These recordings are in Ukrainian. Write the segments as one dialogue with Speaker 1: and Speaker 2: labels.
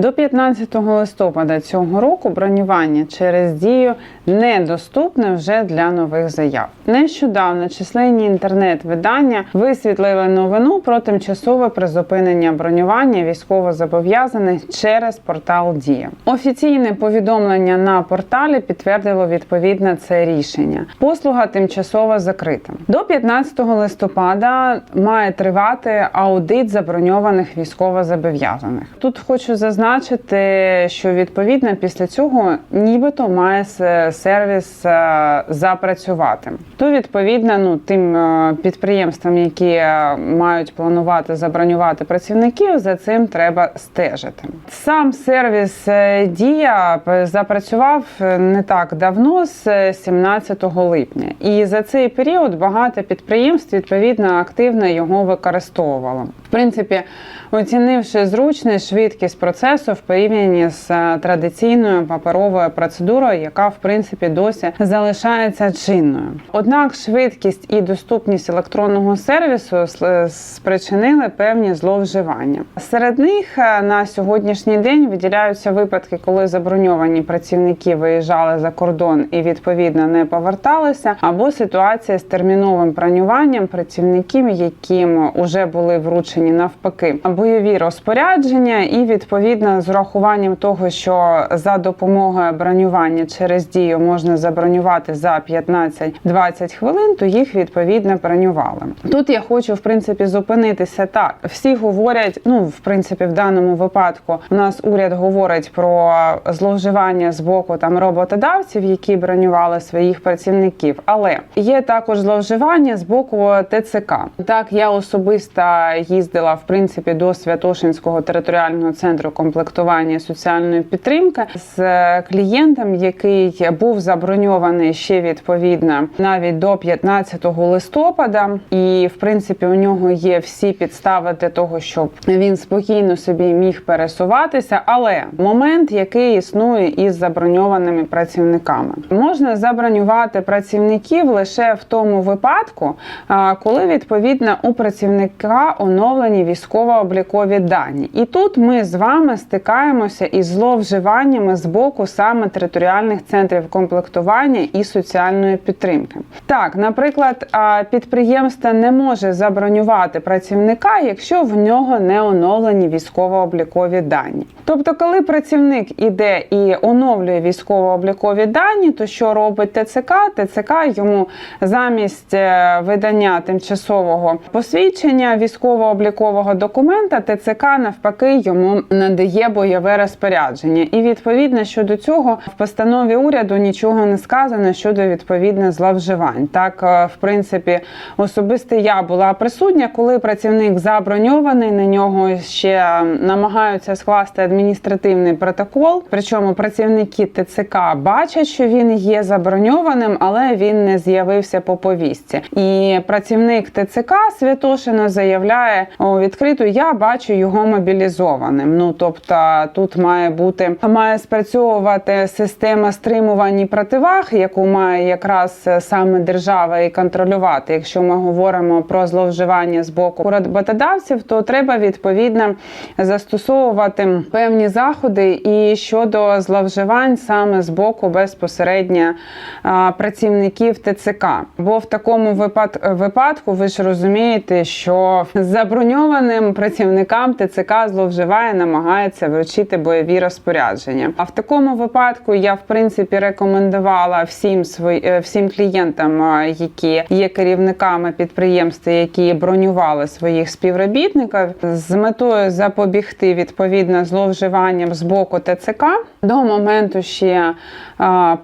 Speaker 1: До 15 листопада цього року бронювання через дію недоступне вже для нових заяв. Нещодавно численні інтернет-видання висвітлили новину про тимчасове призупинення бронювання військовозобов'язаних через портал Дія. Офіційне повідомлення на порталі підтвердило відповідне це рішення. Послуга тимчасово закрита. До 15 листопада має тривати аудит заброньованих військовозобов'язаних. Тут хочу зазначити, що відповідно після цього нібито має сервіс е, запрацювати. То відповідно, ну тим е, підприємствам, які е, мають планувати забронювати працівників, за цим треба стежити. Сам сервіс дія запрацював не так давно, з е, 17 липня, і за цей період багато підприємств відповідно активно його використовувало. В принципі, оцінивши зручність, швидкість процесу в порівнянні з е, традиційною паперовою процедурою, яка в принципі досі залишається чинною. Однак швидкість і доступність електронного сервісу спричинили певні зловживання. Серед них е, на сьогоднішній день виділяються випадки, коли заброньовані працівники виїжджали за кордон і відповідно не поверталися, або ситуація з терміновим бронюванням працівників, яким вже були вручені навпаки бойові розпорядження, і відповідно з урахуванням того, що за допомогою бронювання через дію можна забронювати за 15-20 хвилин, то їх відповідно бронювали. Тут я хочу в принципі зупинитися так. Всі говорять, ну в принципі, в даному випадку у нас уряд говорить про зловживання з боку там роботодавців, які бронювали своїх працівників. Але є також зловживання з боку ТЦК. Так, я особисто їздила в принципі до Святошинського територіального центру комплектування соціальної підтримки з клієнтом, який був заброньований ще відповідно навіть до 15 листопада, і в принципі у нього є всі підстави для того, щоб він спокійно собі міг пересуватися. Але момент, який існує із заброньованими працівниками, можна забронювати працівників лише в тому випадку, коли відповідно у працівника оновлені військово-облікові дані. І тут ми з вами стикаємося із зловживаннями з боку саме територіальних центрів комплектування і соціальної підтримки. Так, наприклад, підприємство не може забронювати працівника, якщо в нього не оновлені військово-облікові дані. Тобто, коли працівник іде і оновлює військово-облікові дані, то що робить ТЦК? ТЦК йому замість е, видання тимчасового посвідчення військово-облікового документа ТЦК навпаки йому надає бойове розпорядження. І відповідно щодо цього в постанові уряду нічого не сказано щодо відповідно зловживань. Так, е, в принципі, особисто я була присутня, коли працівник заброньований, на нього ще намагаються скласти адміністративний протокол. Причому працівники ТЦК бачать, що він є заброньованим, але він не з'явився по повістці. І працівник ТЦК Святошино заявляє о, відкрито: я бачу його мобілізованим. Ну тобто тут має бути має спрацьовувати система стримувань і противаг, яку має якраз е, саме держава і контролювати. Якщо ми говоримо про зловживання з боку роботодавців, то треба відповідно застосовувати певні заходи і щодо зловживань саме з боку безпосередньо працівників ТЦК. Бо в такому випад- випадку ви ж розумієте, що заброньованим працівникам ТЦК зловживає, намагається вручити бойові розпорядження. А в такому випадку я в принципі рекомендувала всім свої е, всім клієнтам, які є керівниками підприємств, які бронювали своїх співробітників, з метою запобігти відповідно зловживанням з боку ТЦК до моменту ще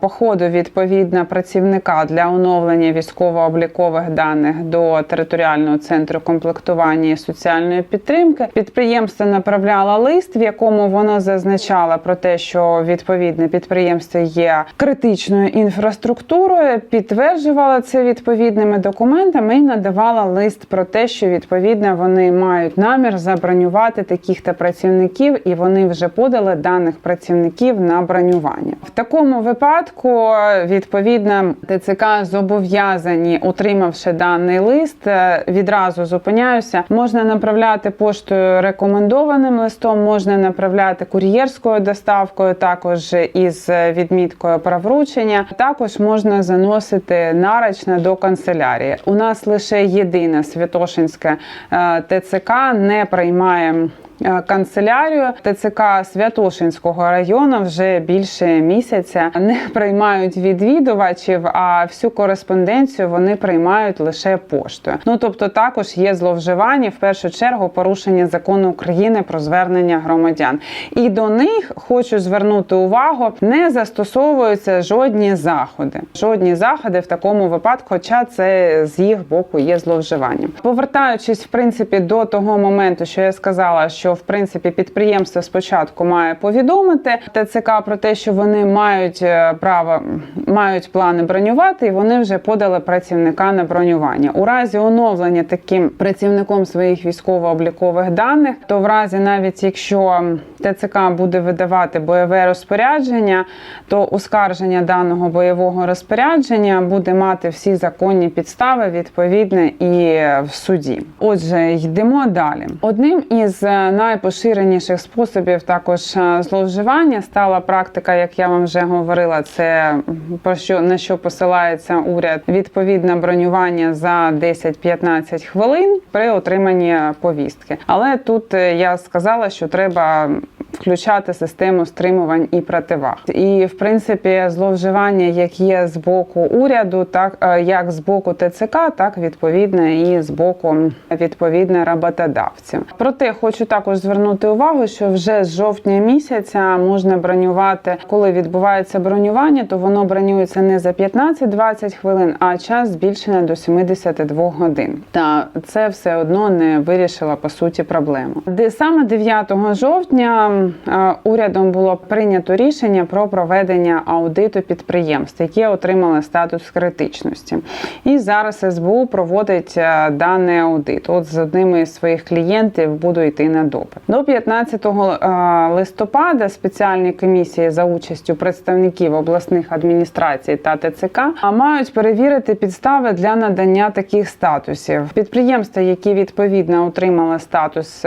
Speaker 1: походу відповідно працівника для оновлення військово-облікових даних до територіального центру комплектування і соціальної підтримки. Підприємство направляло лист, в якому воно зазначало про те, що відповідне підприємство є критичною інфраструктурою, підтверджувало це відповідними документами і надавала лист про те, що відповідно вони мають намір забронювати таких-то працівників, і вони вже подали даних працівників на бронювання. В такому випадку відповідно ТЦК зобов'язані, утримавши даний лист, е, відразу зупиняюся. Можна направляти поштою рекомендованим листом, можна направляти кур'єрською доставкою, також із відміткою про вручення. Також можна заносити нарочно до канцелярії. У нас лише єдина Святошинська е, ТЦК не приймає. Е, Канцелярію ТЦК Святошинського району вже більше місяця не приймають відвідувачів, а всю кореспонденцію вони приймають лише поштою. Ну тобто, також є зловживання в першу чергу порушення закону України про звернення громадян. І до них хочу звернути увагу, не застосовуються жодні заходи. Жодні заходи в такому випадку, хоча це з їх боку є зловживанням. Повертаючись в принципі до того моменту, що я сказала, що в принципі підприємство спочатку має повідомити ТЦК про те, що вони мають е, право мають плани бронювати, і вони вже подали працівника на бронювання. У разі оновлення таким працівником своїх військово-облікових даних, то в разі навіть якщо ТЦК буде видавати бойове розпорядження, то оскарження даного бойового розпорядження буде мати всі законні підстави відповідне і в суді. Отже, йдемо далі. Одним із е, найпоширеніших способів також е, зловживання стала практика, як я вам вже говорила, це про що на що посилається уряд відповідне бронювання за 10-15 хвилин при отриманні повістки. Але тут е, я сказала, що треба включати систему стримувань і противаг. І в принципі зловживання, як є з боку уряду, так е, як з боку ТЦК, так відповідно і з боку відповідно роботодавців. Проте хочу також звернути увагу, що вже з жовтня місяця можна бронювати, коли відбувається бронювання, то воно бронюється не за 15-20 хвилин, а час збільшений до 72 годин. Та це все одно не вирішило по суті проблему. Де саме 9 жовтня е, урядом було прийнято рішення про проведення аудиту підприємств, які отримали статус критичності. І зараз СБУ проводить е, даний аудит. От з одним із своїх клієнтів буду йти на допит. До 15 е, листопада спеціальні комісії за участю представників обласних адміністрацій та ТЦК мають перевірити підстави для надання таких статусів. Підприємства, які відповідно отримали статус.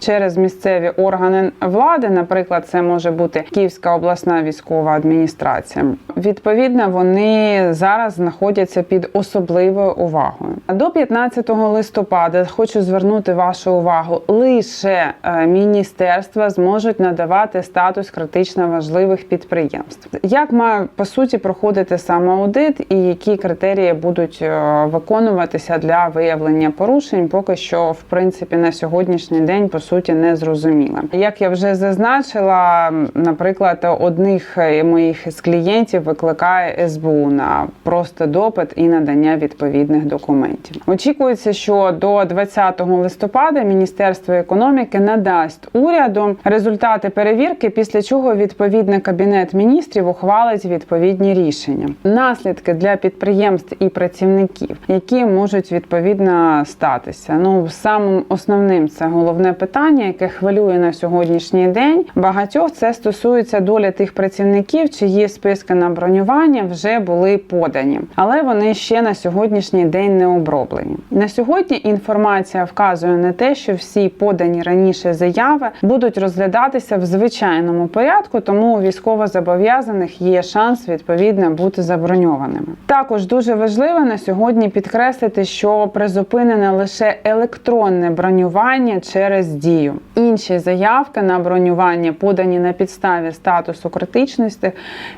Speaker 1: Через місцеві органи влади, наприклад, це може бути Київська обласна військова адміністрація. Відповідно, вони зараз знаходяться під особливою увагою. До 15 листопада хочу звернути вашу увагу. Лише е, міністерства зможуть надавати статус критично важливих підприємств. Як має по суті проходити сам аудит і які критерії будуть е, виконуватися для виявлення порушень, поки що в принципі на сьогоднішній день по суті не зрозуміло. Як я вже зазначила, наприклад, одних моїх з клієнтів викликає СБУ на просто допит і надання відповідних документів. Очікується, що до 20 листопада Міністерство економіки надасть уряду результати перевірки, після чого відповідний кабінет міністрів ухвалить відповідні рішення. Наслідки для підприємств і працівників, які можуть відповідно статися. Ну самим основним це головне питання, яке хвилює на сьогоднішній день. Багатьох це стосується долі тих працівників, чиї списки на бронювання вже були подані, але вони ще на сьогоднішній день не оброблені. На сьогодні інформація вказує на те, що всі подані раніше заяви будуть розглядатися в звичайному порядку, тому у військовозобов'язаних є шанс відповідно бути заброньованими. Також дуже важливо на сьогодні підкреслити, що призупинене лише електронне бронювання через дію. Інші заявки на бронювання подані на підставі статусу критичності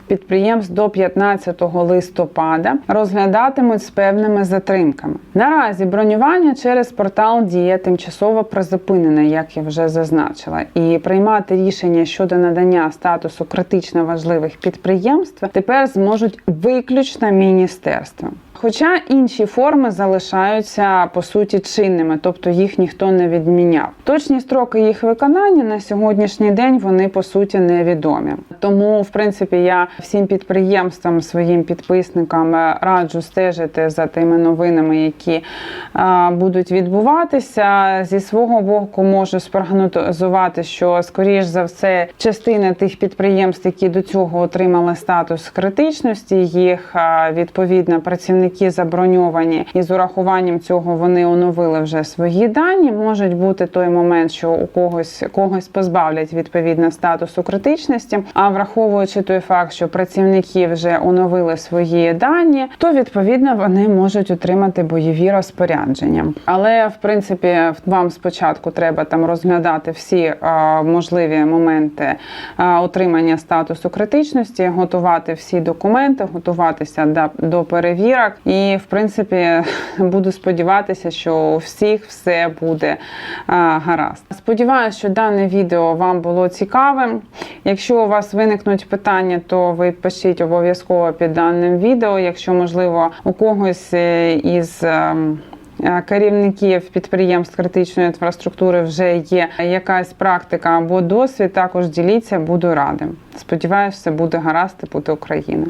Speaker 1: підприємств до 15 листопада розглядатимуть з певними затримками. Наразі бронювання через портал Дія тимчасово призупинене, як я вже зазначила, і приймати рішення щодо надання статусу критично важливих підприємств тепер зможуть виключно міністерства. Хоча інші форми залишаються по суті чинними, тобто їх ніхто не відміняв. Точні строки їх виконання на сьогоднішній день вони по суті невідомі. Тому, в принципі, я всім підприємствам, своїм підписникам е, раджу стежити за тими новинами, які е, будуть відбуватися. Зі свого боку, можу спрогнозувати, що скоріш за все частина тих підприємств, які до цього отримали статус критичності, їх е, відповідно працівники працівники заброньовані, і з урахуванням цього вони оновили вже свої дані. Можуть бути той момент, що у когось когось позбавлять відповідно статусу критичності. А враховуючи той факт, що працівники вже оновили свої дані, то відповідно вони можуть отримати бойові розпорядження. Але в принципі вам спочатку треба там розглядати всі а, можливі моменти а, отримання статусу критичності, готувати всі документи, готуватися до, перевірок. І в принципі буду сподіватися, що у всіх все буде а, гаразд. Сподіваюся, що дане відео вам було цікавим. Якщо у вас виникнуть питання, то ви пишіть обов'язково під даним відео. Якщо можливо у когось е, із ем, е, Керівників підприємств критичної інфраструктури вже є якась практика або досвід. Також діліться, буду радим. Сподіваюся, все буде гаразд і буде Україна.